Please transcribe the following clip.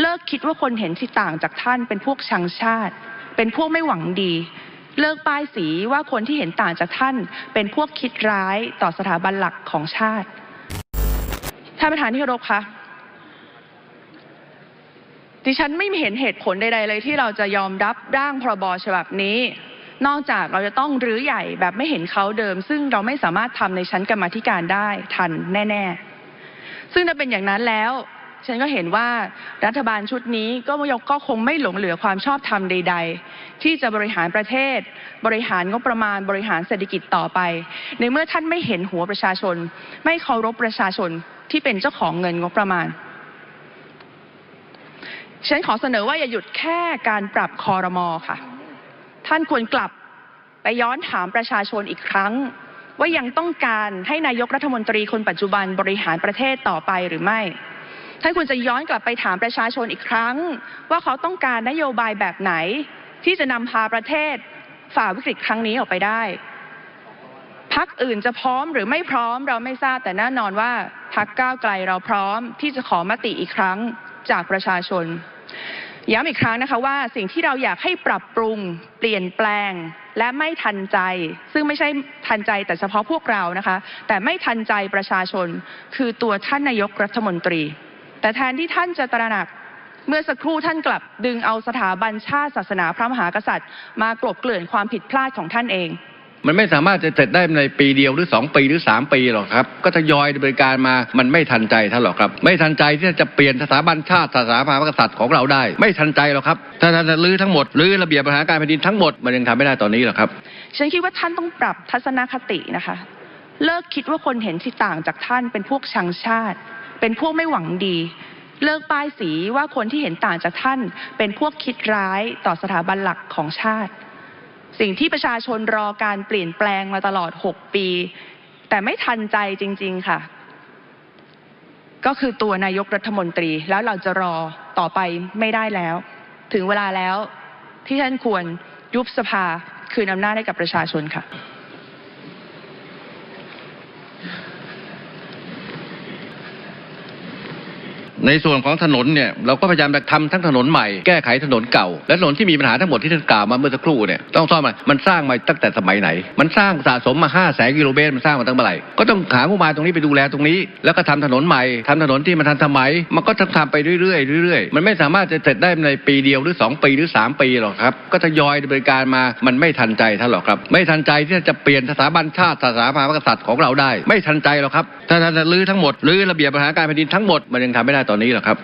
เลิกคิดว่าคนเห็นที่ต่างจากท่านเป็นพวกชังชาติเป็นพวกไม่หวังดีเลิกป้ายสีว่าคนที่เห็นต่างจากท่านเป็นพวกคิดร้ายต่อสถาบันหลักของชาติท่านประธานที่เคารพคะดิฉันไม่เห็นเหตุผลใดๆเลยที่เราจะยอมรับร่างพรบฉบับนี้ นอกจากเราจะต้องรื้อใหญ่แบบไม่เห็นเขาเดิม ซึ่งเราไม่สามารถทำในชั้นกรรมธิการได้ทันแน่ ๆ ซึ่งถ้าเป็นอย่างนั้นแล้ว ฉันก็เห็นว่ารัฐบาลชุดนี้ก็ยกก็คงไม่หลงเหลือความชอบธรรมใดๆที่จะบริหารประเทศ บริหารงบประมาณบริหารเศรษฐกิจต่อไป ในเมื่อท่านไม่เห็นหัวประชาชน ไม่เคารพประชาชนที่เป็นเจ้าของเงินงบประมาณฉันขอเสนอว่าอย่าหยุดแค่การปรับคอรมอค่ะ ท่านควรกลับไปย้อนถามประชาชนอีกครั้ง ว่ายังต้องการให้นายกรัฐมนตรีคนปัจจุบันบริหารประเทศต่อไปหรือไม่ ท่านควรจะย้อนกลับไปถามประชาชนอีกครั้ง ว่าเขาต้องการนโยบายแบบไหน ที่จะนำพาประเทศฝ่าวิกฤตครั้งนี้ออกไปได้พักอื่นจะพร้อมหรือไม่พร้อมเราไม่ทราบแต่แน่นอนว่าพักก้าวไกลเราพร้อมที่จะขอมติอีกครั้งจากประชาชน ย้ำอีกครั้งนะคะว่าสิ่งที่เราอยากให้ปรับปรุง เปลี่ยนแปลง และไม่ทันใจ ซึ่งไม่ใช่ทันใจแต่เฉพาะพวกเรานะคะ แต่ไม่ทันใจประชาชน คือตัวท่านนายกรัฐมนตรี แต่แทนที่ท่านจะตระหนักเมื่อสักครู่ท่านกลับดึงเอาสถาบันชาติศาสนาพระมหากษัตริย์ มากลบเกลื่อนความผิดพลาดของท่านเอง มันไม่สามารถจะเสร็จได้ในปีเดียวหรือ 2 ปีหรือ 3 ปีหรอกครับ ก็ทยอยดำเนินการมามันไม่ทันใจท่านหรอกครับ ไม่ทันใจที่จะเปลี่ยนสถาบันชาติศาสนาพระมหากษัตริย์ของเราได้ ไม่ทันใจหรอกครับถ้าท่านจะรื้อทั้งหมดรื้อระเบียบบริหารการแผ่นดินทั้งหมดมันยังทำไม่ได้ตอนนี้หรอกครับฉันคิดว่าท่านต้องปรับทัศนคตินะคะ เลิกคิดว่าคนเห็นที่ต่างจากท่านเป็นพวกชังชาติ เป็นพวกไม่หวังดี เลิกป้ายสีว่าคนที่เห็นต่างจากท่าน เป็นพวกคิดร้ายต่อสถาบันหลักของชาติ สิ่งที่ประชาชนรอการเปลี่ยนแปลงมาตลอด 6 ปี แต่ไม่ทันใจจริง ๆ ค่ะ ก็คือตัวนายกรัฐมนตรีแล้วเราจะรอต่อไปไม่ได้แล้ว ถึงเวลาแล้วที่ท่านควรยุบสภาคืนอำนาจให้กับประชาชนค่ะ ในส่วนของถนนเนี่ยเราก็พยายามจะทำทั้งถนนใหม่แก้ไขถนนเก่า และถนนที่มีปัญหาทั้งหมดที่ท่านกล่าวมาเมื่อสักครู่เนี่ยต้องซ่อมมันมันสร้างมาตั้งแต่สมัยไหน มันสร้างสะสมมา5 0 0แสนกิโลเมตรมันสร้างมาตั้งเมื่อไหร่ก็ต้องหางบประมาณตรงนี้ไปดูแลตรงนี้ แล้วก็ทำถนนใหม่ทำถนนที่มันทันสมัย มันก็ทำไปเรื่อยๆเรื่อยๆมันไม่สามารถจะเสร็จได้ในปีเดียวหรือ 2 ปีหรือ 3 ปีหรอกครับก็ทยอยดำเนินการมามันไม่ทันใจท่านหรอกครับ ไม่ทันใจที่จะเปลี่ยนสถาบันชาติศาสนาพระมหากษัตริย์ของเราได้ ไม่ทันใจหรอกครับถ้าท่านรื้อทั้งหมดรื้อระเบียบบริหาการแผ่นดินทั้งหมดมันยังทำไม่ได้ตอนนี้หรอกครับ